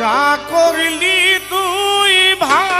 যা করলি তুই ভালোই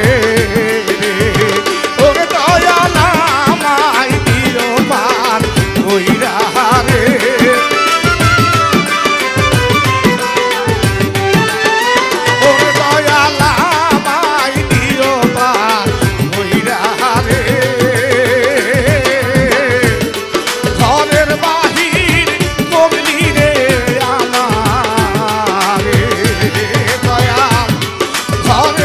Sorry.